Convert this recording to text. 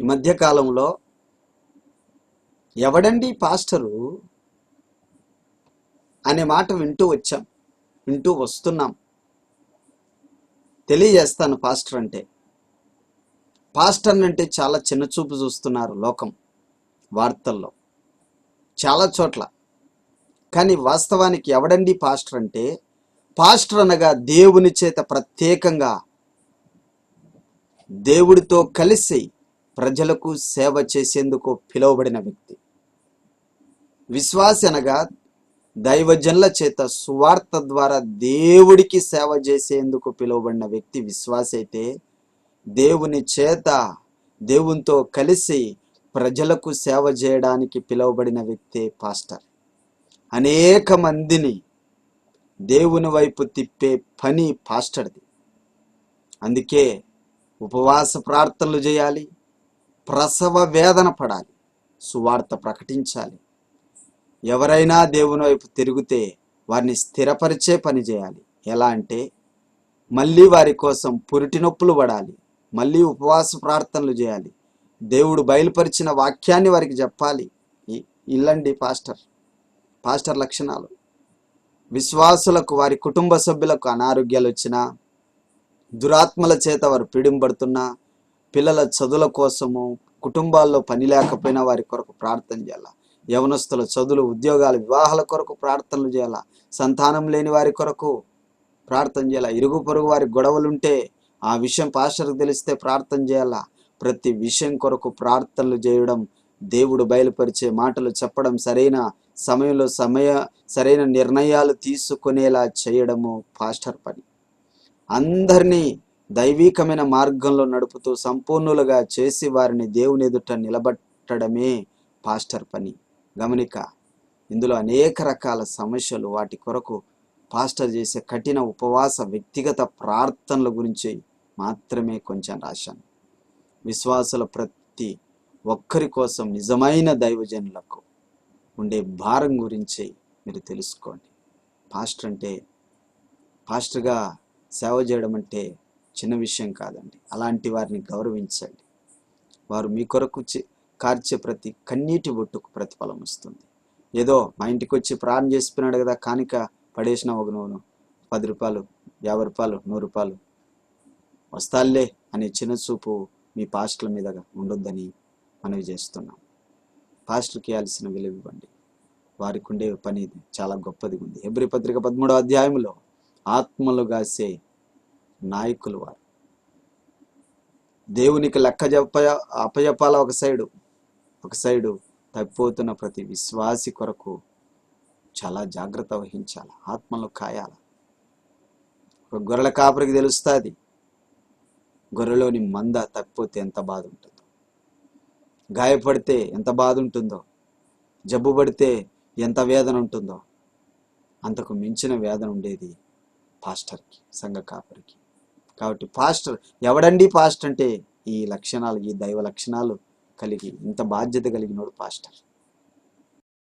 ఈ మధ్యకాలంలో ఎవడండి పాస్టరు అనే మాట వింటూ వచ్చాం వింటూ వస్తున్నాం. తెలియజేస్తాను పాస్టర్ అంటే. పాస్టర్ అంటే చాలా చిన్న చూపు చూస్తున్నారు లోకం వార్తల్లో. చాలా చోట్ల. కానీ వాస్తవానికి ఎవడండి పాస్టర్ అంటే పాస్టర్ అనగా దేవుని చేత ప్రత్యేకంగా దేవుడితో కలిసి ప్రజలకు సేవ చేసేందుకు పిలువబడిన వ్యక్తి. విశ్వాస్ అనగా దైవజనుల చేత సువార్త ద్వారా దేవుడికి సేవ చేసేందుకు పిలువబడిన వ్యక్తి విశ్వాసి అయితే దేవుని చేత దేవునితో కలిసి ప్రజలకు సేవ చేయడానికి పిలువబడిన వ్యక్తే పాస్టర్. అనేక మందిని దేవుని వైపు తిప్పే పని పాస్టర్ది. అందుకే ఉపవాస ప్రార్థనలు చేయాలి ప్రసవ వేదన పడాలి సువార్త ప్రకటించాలి. ఎవరైనా దేవుని వైపు తిరిగితే వారిని స్థిరపరిచే పని చేయాలి. ఎలా అంటే మళ్ళీ వారి కోసం పురిటి నొప్పులు పడాలి మళ్ళీ ఉపవాస ప్రార్థనలు చేయాలి. దేవుడు బయలుపరిచిన వాక్యాన్ని వారికి చెప్పాలి. ఇల్లండి పాస్టర్ పాస్టర్ లక్షణాలు. విశ్వాసులకు వారి కుటుంబ సభ్యులకు అనారోగ్యాలు వచ్చినా దురాత్మల చేత వారు పీడింపడుతున్నా పిల్లల చదువుల కోసము కుటుంబాల్లో పని లేకపోయినా వారి కొరకు ప్రార్థన చేయాలా. యవనస్తుల చదువులు ఉద్యోగాల వివాహాల కొరకు ప్రార్థనలు చేయాలా. సంతానం లేని వారి కొరకు ప్రార్థన చేయాలా. ఇరుగు పొరుగు వారి గొడవలుంటే ఆ విషయం పాస్టర్కి తెలిస్తే ప్రార్థన చేయాలా. ప్రతి విషయం కొరకు ప్రార్థనలు చేయడం దేవుడు బయలుపరిచే మాటలు చెప్పడం సరైన సమయంలో సమయ సరైన నిర్ణయాలు తీసుకునేలా చేయడము పాస్టర్ పని. అందరినీ దైవీకమైన మార్గంలో నడుపుతూ సంపూర్ణులుగా చేసి వారిని దేవుని ఎదుట నిలబట్టడమే పాస్టర్ పని. గమనిక ఇందులో అనేక రకాల సమస్యలు వాటి కొరకు పాస్టర్ చేసే కఠిన ఉపవాస వ్యక్తిగత ప్రార్థనల గురించి మాత్రమే కొంచెం రాశాను. విశ్వాసుల ప్రతి ఒక్కరి కోసం నిజమైన దైవజనులకు ఉండే భారం గురించి మీరు తెలుసుకోండి. పాస్టర్ అంటే పాస్టర్గా సేవ చేయడం అంటే చిన్న విషయం కాదండి. అలాంటి వారిని గౌరవించండి. వారు మీ కొరకు కార్చే ప్రతి కన్నీటి బొట్టుకు ప్రతిఫలం వస్తుంది. ఏదో మా ఇంటికి వచ్చి ప్రార్థన చేసిపోయినాడు కదా కానిక పడేసిన ఒక నువ్వు పది రూపాయలు యాభై రూపాయలు నూరు రూపాయలు వస్తాలే అనే చిన్న చూపు మీ పాస్టుల మీద ఉండొద్దని మనవి చేస్తున్నాం. పాస్టర్కి ఇవ్వాల్సిన విలువ ఇవ్వండి. వారికి ఉండే పని చాలా గొప్పది ఉంది. ఎబ్రి పత్రిక పదమూడో అధ్యాయంలో ఆత్మలు గాసే నాయకులు వారు దేవునికి లెక్క చెప్ప అప్పచెప్పాల ఒక సైడు? ఒక సైడు తప్పిపోతున్న ప్రతి విశ్వాసి కొరకు చాలా జాగ్రత్త వహించాలి? ఆత్మలు కాయాల? ఒక గొర్రెల కాపరికి తెలుస్తుంది. గొర్రెలోని మంద తప్పిపోతే ఎంత బాధ ఉంటుందో గాయపడితే ఎంత బాధ ఉంటుందో జబ్బు పడితే ఎంత వేదన ఉంటుందో అంతకు మించిన వేదన ఉండేది పాస్టర్కి సంఘ కాపరికి. కాబట్టి పాస్టర్ ఎవడండి పాస్టర్ అంటే ఈ లక్షణాలు ఈ దైవ లక్షణాలు కలిగి ఇంత బాధ్యత కలిగినోడు పాస్టర్